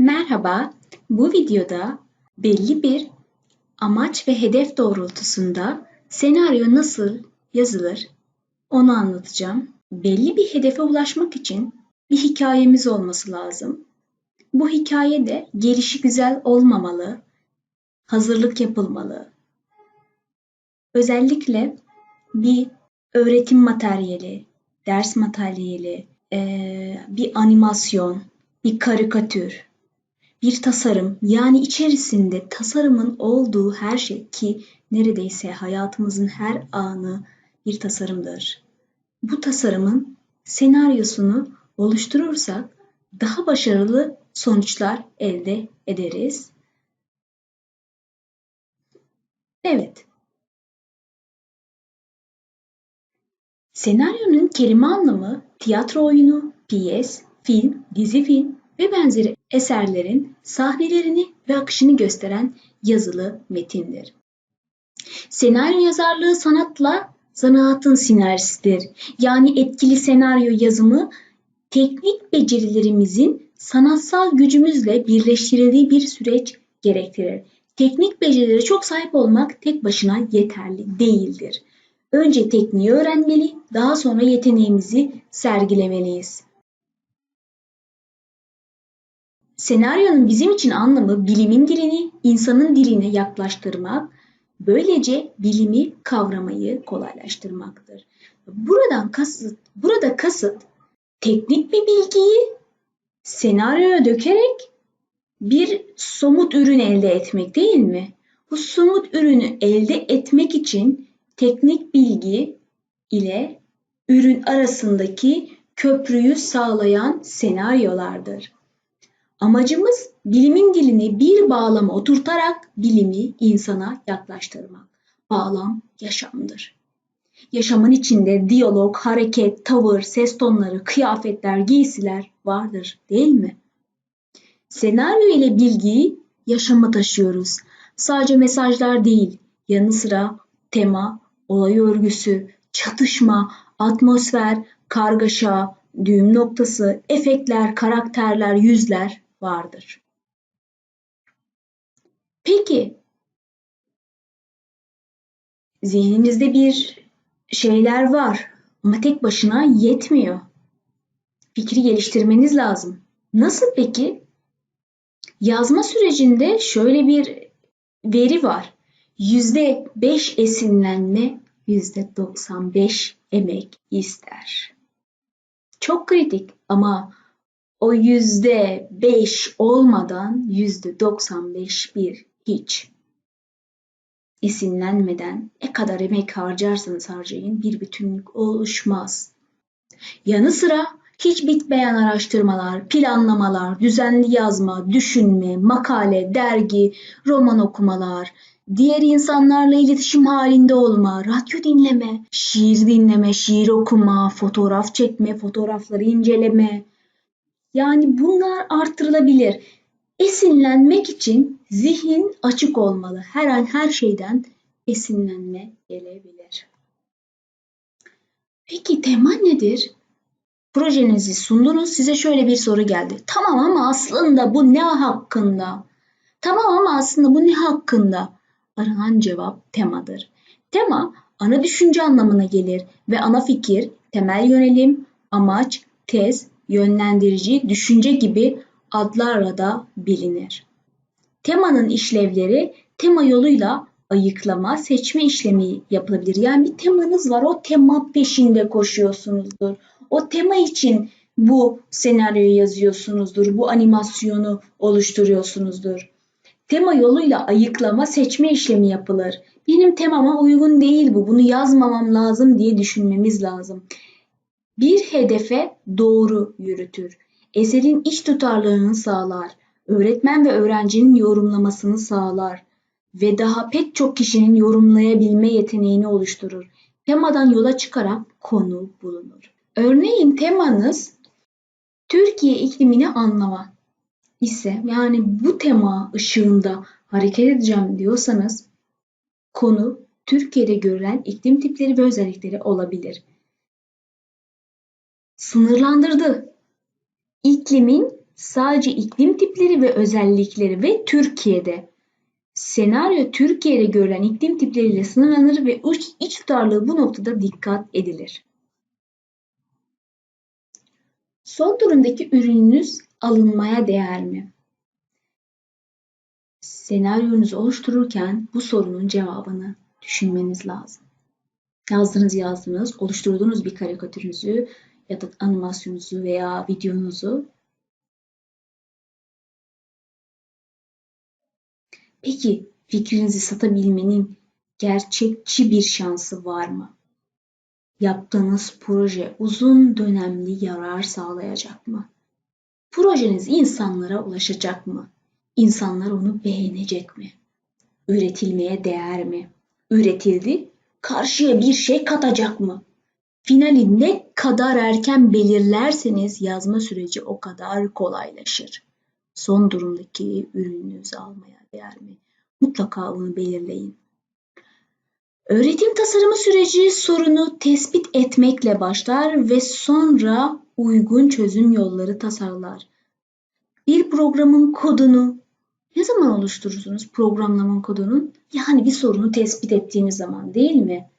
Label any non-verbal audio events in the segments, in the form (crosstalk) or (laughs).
Merhaba, bu videoda belli bir amaç ve hedef doğrultusunda senaryo nasıl yazılır onu anlatacağım. Belli bir hedefe ulaşmak için bir hikayemiz olması lazım. Bu hikaye de gelişi güzel olmamalı, hazırlık yapılmalı. Özellikle bir öğretim materyali, ders materyali, bir animasyon, bir karikatür, bir tasarım yani içerisinde tasarımın olduğu her şey ki neredeyse hayatımızın her anı bir tasarımdır. Bu tasarımın senaryosunu oluşturursak daha başarılı sonuçlar elde ederiz. Evet. Senaryonun kelime anlamı tiyatro oyunu, piyes, film, dizi film ve benzeri eserlerin sahnelerini ve akışını gösteren yazılı metindir. Senaryo yazarlığı sanatla zanaatın sinerjisidir. Yani etkili senaryo yazımı teknik becerilerimizin sanatsal gücümüzle birleştirildiği bir süreç gerektirir. Teknik becerilere çok sahip olmak tek başına yeterli değildir. Önce tekniği öğrenmeli, daha sonra yeteneğimizi sergilemeliyiz. Senaryonun bizim için anlamı bilimin dilini insanın diline yaklaştırmak, böylece bilimi kavramayı kolaylaştırmaktır. Buradan kasıt, burada kasıt teknik bir bilgiyi senaryoya dökerek bir somut ürün elde etmek değil mi? Bu somut ürünü elde etmek için teknik bilgi ile ürün arasındaki köprüyü sağlayan senaryolardır. Amacımız bilimin dilini bir bağlama oturtarak bilimi insana yaklaştırmak. Bağlam yaşamdır. Yaşamın içinde diyalog, hareket, tavır, ses tonları, kıyafetler, giysiler vardır değil mi? Senaryo ile bilgiyi yaşama taşıyoruz. Sadece mesajlar değil, yanı sıra tema, olay örgüsü, çatışma, atmosfer, kargaşa, düğüm noktası, efektler, karakterler, yüzler vardır. Peki zihninizde bir şeyler var ama tek başına yetmiyor. Fikri geliştirmeniz lazım. Nasıl peki? Yazma sürecinde şöyle bir veri var. Yüzde beş esinlenme, yüzde doksan beş emek ister. Çok kritik ama o yüzde beş olmadan yüzde doksan beş bir hiç. Esinlenmeden ne kadar emek harcarsanız harcayın bir bütünlük oluşmaz. Yanı sıra hiç bitmeyen araştırmalar, planlamalar, düzenli yazma, düşünme, makale, dergi, roman okumalar, diğer insanlarla iletişim halinde olma, radyo dinleme, şiir dinleme, şiir okuma, fotoğraf çekme, fotoğrafları inceleme, yani bunlar artırılabilir. Esinlenmek için zihin açık olmalı. Her an her şeyden esinlenme gelebilir. Peki tema nedir? Projenizi sundunuz, size şöyle bir soru geldi. Tamam ama aslında bu ne hakkında? Tamam ama aslında bu ne hakkında? Aranan cevap temadır. Tema ana düşünce anlamına gelir ve ana fikir, temel yönelim, amaç, tez, yönlendirici, düşünce gibi adlarla da bilinir. Temanın işlevleri tema yoluyla ayıklama, seçme işlemi yapılabilir. Yani bir temanız var, o tema peşinde koşuyorsunuzdur. O tema için bu senaryoyu yazıyorsunuzdur, bu animasyonu oluşturuyorsunuzdur. Tema yoluyla ayıklama, seçme işlemi yapılır. Benim temama uygun değil bu, bunu yazmamam lazım diye düşünmemiz lazım bir hedefe doğru yürütür. Eserin iç tutarlılığını sağlar. Öğretmen ve öğrencinin yorumlamasını sağlar ve daha pek çok kişinin yorumlayabilme yeteneğini oluşturur. Temadan yola çıkarak konu bulunur. Örneğin temanız Türkiye iklimini anlama ise yani bu tema ışığında hareket edeceğim diyorsanız konu Türkiye'de görülen iklim tipleri ve özellikleri olabilir sınırlandırdı. İklimin Sadece iklim tipleri ve özellikleri ve Türkiye'de. Senaryo Türkiye'de görülen iklim tipleriyle sınırlanır ve iç, tutarlığı bu noktada dikkat edilir. Son durumdaki ürününüz alınmaya değer mi? Senaryonuzu oluştururken bu sorunun cevabını düşünmeniz lazım. Yazdınız yazdınız, oluşturduğunuz bir karikatürünüzü ya da animasyonunuzu veya videonuzu Peki fikrinizi satabilmenin gerçekçi bir şansı var mı? Yaptığınız proje uzun dönemli yarar sağlayacak mı? Projeniz insanlara ulaşacak mı? İnsanlar onu beğenecek mi? Üretilmeye değer mi? Üretildi, karşıya bir şey katacak mı? Finali ne kadar erken belirlerseniz yazma süreci o kadar kolaylaşır. Son durumdaki ürününüzü almaya değer mi? Mutlaka onu belirleyin. Öğretim tasarımı süreci sorunu tespit etmekle başlar ve sonra uygun çözüm yolları tasarlar. Bir programın kodunu ne zaman oluşturursunuz programlama kodunun? Yani bir sorunu tespit ettiğiniz zaman değil mi?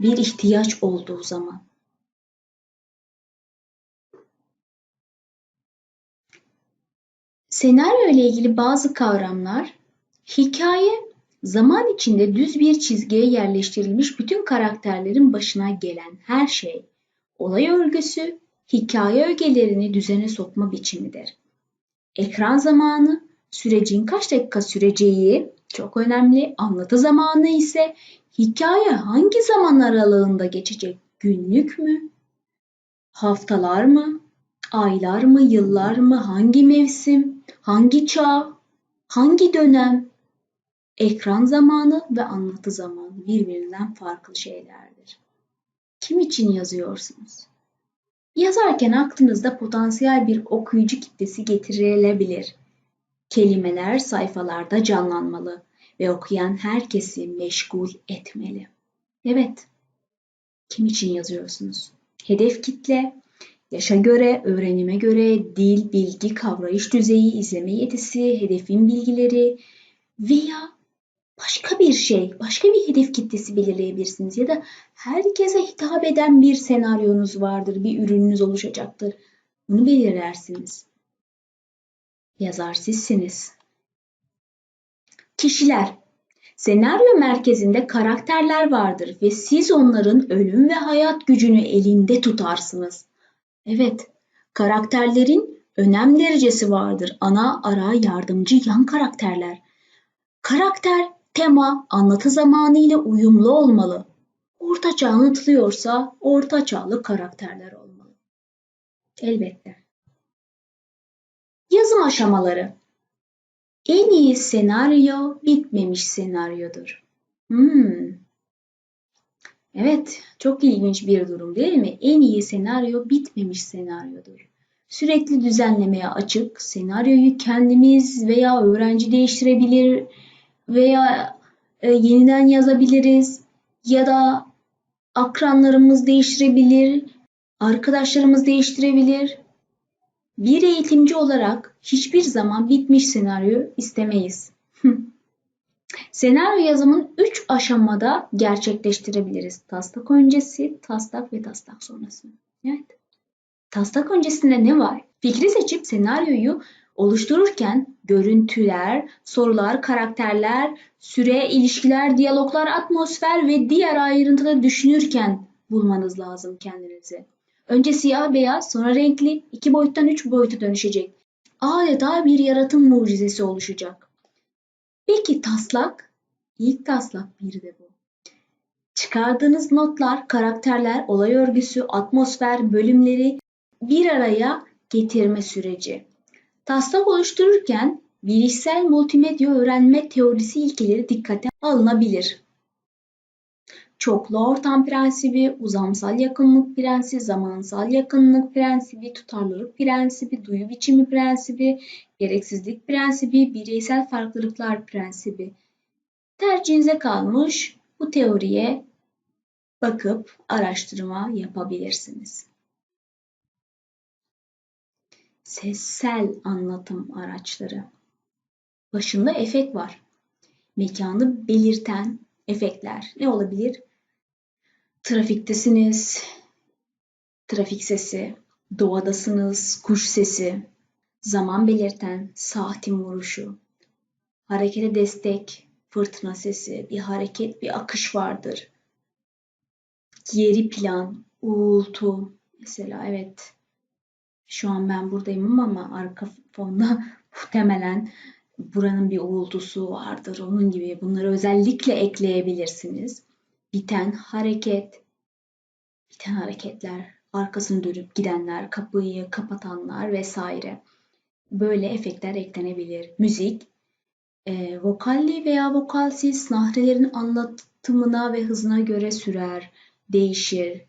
Bir ihtiyaç olduğu zaman. Senaryo ile ilgili bazı kavramlar hikaye zaman içinde düz bir çizgiye yerleştirilmiş bütün karakterlerin başına gelen her şey, olay örgüsü, hikaye ögelerini düzene sokma biçimidir. Ekran zamanı, sürecin kaç dakika süreceği çok önemli. Anlatı zamanı ise hikaye hangi zaman aralığında geçecek? Günlük mü? Haftalar mı? Aylar mı? Yıllar mı? Hangi mevsim? Hangi çağ? Hangi dönem? Ekran zamanı ve anlatı zamanı birbirinden farklı şeylerdir. Kim için yazıyorsunuz? Yazarken aklınızda potansiyel bir okuyucu kitlesi getirilebilir. Kelimeler sayfalarda canlanmalı ve okuyan herkesi meşgul etmeli. Evet, kim için yazıyorsunuz? Hedef kitle, yaşa göre, öğrenime göre dil, bilgi, kavrayış düzeyi, izleme yetisi, hedefin bilgileri veya başka bir şey, başka bir hedef kitlesi belirleyebilirsiniz ya da herkese hitap eden bir senaryonuz vardır, bir ürününüz oluşacaktır. Bunu belirlersiniz. Yazar sizsiniz. Kişiler. Senaryo merkezinde karakterler vardır ve siz onların ölüm ve hayat gücünü elinde tutarsınız. Evet, karakterlerin önem derecesi vardır. Ana, ara, yardımcı, yan karakterler. Karakter, tema, anlatı zamanı ile uyumlu olmalı. Ortaçağ anlatılıyorsa ortaçağlı karakterler olmalı. Elbette. Yazım aşamaları. En iyi senaryo bitmemiş senaryodur. Hmm. Evet, çok ilginç bir durum değil mi? En iyi senaryo bitmemiş senaryodur. Sürekli düzenlemeye açık, senaryoyu kendimiz veya öğrenci değiştirebilir veya e, yeniden yazabiliriz ya da akranlarımız değiştirebilir, arkadaşlarımız değiştirebilir. Bir eğitimci olarak hiçbir zaman bitmiş senaryo istemeyiz. (laughs) senaryo yazımın üç aşamada gerçekleştirebiliriz. Taslak öncesi, taslak ve taslak sonrası. Evet. Taslak öncesinde ne var? Fikri seçip senaryoyu oluştururken görüntüler, sorular, karakterler, süre, ilişkiler, diyaloglar, atmosfer ve diğer ayrıntıları düşünürken bulmanız lazım kendinizi. Önce siyah beyaz, sonra renkli, iki boyuttan üç boyuta dönüşecek. Adeta bir yaratım mucizesi oluşacak. Peki taslak? İlk taslak bir de bu. Çıkardığınız notlar, karakterler, olay örgüsü, atmosfer, bölümleri bir araya getirme süreci. Taslak oluştururken bilişsel multimedya öğrenme teorisi ilkeleri dikkate alınabilir. Çoklu ortam prensibi, uzamsal yakınlık prensibi, zamansal yakınlık prensibi, tutarlılık prensibi, duyu biçimi prensibi, gereksizlik prensibi, bireysel farklılıklar prensibi. Tercihinize kalmış bu teoriye bakıp araştırma yapabilirsiniz. sessel anlatım araçları. Başında efekt var. Mekanı belirten efektler ne olabilir? Trafiktesiniz, trafik sesi, doğadasınız, kuş sesi, zaman belirten saatin vuruşu, harekete destek, fırtına sesi, bir hareket, bir akış vardır. Geri plan, uğultu, mesela evet şu an ben buradayım ama arka fonda (laughs) muhtemelen buranın bir uğultusu vardır. Onun gibi bunları özellikle ekleyebilirsiniz. Biten hareket, biten hareketler, arkasını dönüp gidenler, kapıyı kapatanlar vesaire. Böyle efektler eklenebilir. Müzik, e, vokalli veya vokalsiz nahrelerin anlatımına ve hızına göre sürer, değişir.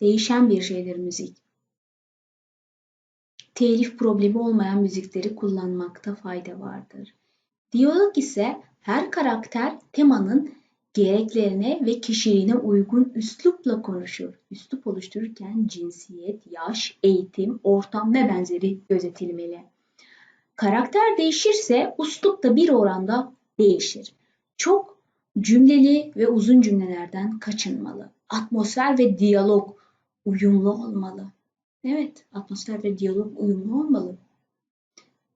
Değişen bir şeydir müzik. Telif problemi olmayan müzikleri kullanmakta fayda vardır. Diyalog ise her karakter temanın gereklerine ve kişiliğine uygun üslupla konuşur. Üslup oluştururken cinsiyet, yaş, eğitim, ortam ve benzeri gözetilmeli. Karakter değişirse uslup da bir oranda değişir. Çok cümleli ve uzun cümlelerden kaçınmalı. Atmosfer ve diyalog uyumlu olmalı. Evet, atmosfer ve diyalog uyumlu olmalı.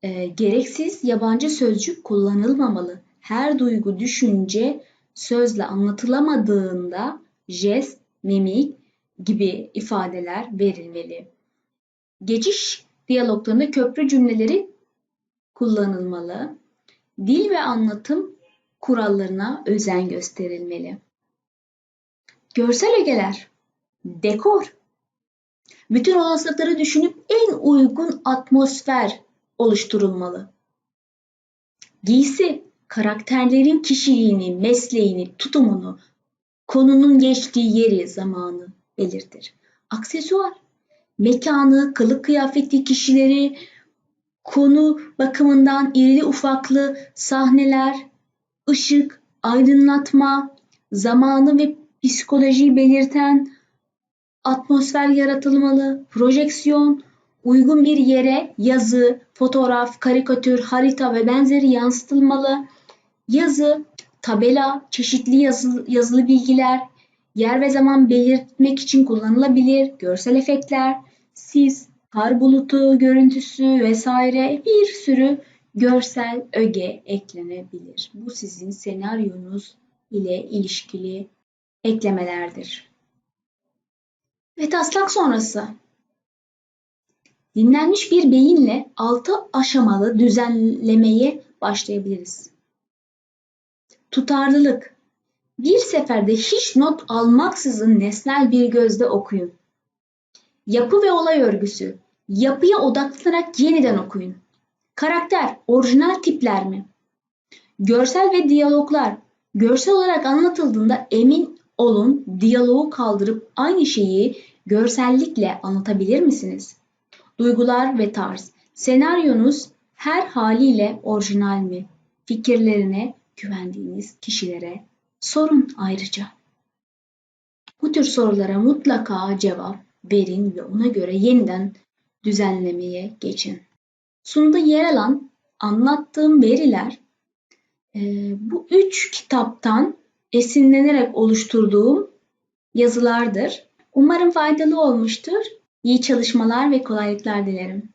E, gereksiz yabancı sözcük kullanılmamalı. Her duygu, düşünce sözle anlatılamadığında jest, mimik gibi ifadeler verilmeli. Geçiş diyaloglarında köprü cümleleri kullanılmalı. Dil ve anlatım kurallarına özen gösterilmeli. Görsel ögeler, dekor, bütün olasılıkları düşünüp en uygun atmosfer oluşturulmalı. Giysi, karakterlerin kişiliğini, mesleğini, tutumunu, konunun geçtiği yeri, zamanı belirtir. Aksesuar, mekanı, kılık kıyafeti, kişileri, konu bakımından irili ufaklı sahneler, ışık, aydınlatma, zamanı ve psikolojiyi belirten atmosfer yaratılmalı, projeksiyon, uygun bir yere yazı, fotoğraf, karikatür, harita ve benzeri yansıtılmalı. Yazı, tabela, çeşitli yazılı, yazılı bilgiler, yer ve zaman belirtmek için kullanılabilir. Görsel efektler, sis, kar bulutu görüntüsü vesaire bir sürü görsel öge eklenebilir. Bu sizin senaryonuz ile ilişkili eklemelerdir. Ve taslak sonrası. Dinlenmiş bir beyinle altı aşamalı düzenlemeye başlayabiliriz. Tutarlılık. Bir seferde hiç not almaksızın nesnel bir gözde okuyun. Yapı ve olay örgüsü. Yapıya odaklanarak yeniden okuyun. Karakter, orijinal tipler mi? Görsel ve diyaloglar. Görsel olarak anlatıldığında emin olun diyaloğu kaldırıp aynı şeyi görsellikle anlatabilir misiniz? Duygular ve tarz. Senaryonuz her haliyle orijinal mi? Fikirlerine güvendiğiniz kişilere sorun ayrıca. Bu tür sorulara mutlaka cevap verin ve ona göre yeniden düzenlemeye geçin. Sunumda yer alan anlattığım veriler e, bu üç kitaptan esinlenerek oluşturduğum yazılardır. Umarım faydalı olmuştur. İyi çalışmalar ve kolaylıklar dilerim.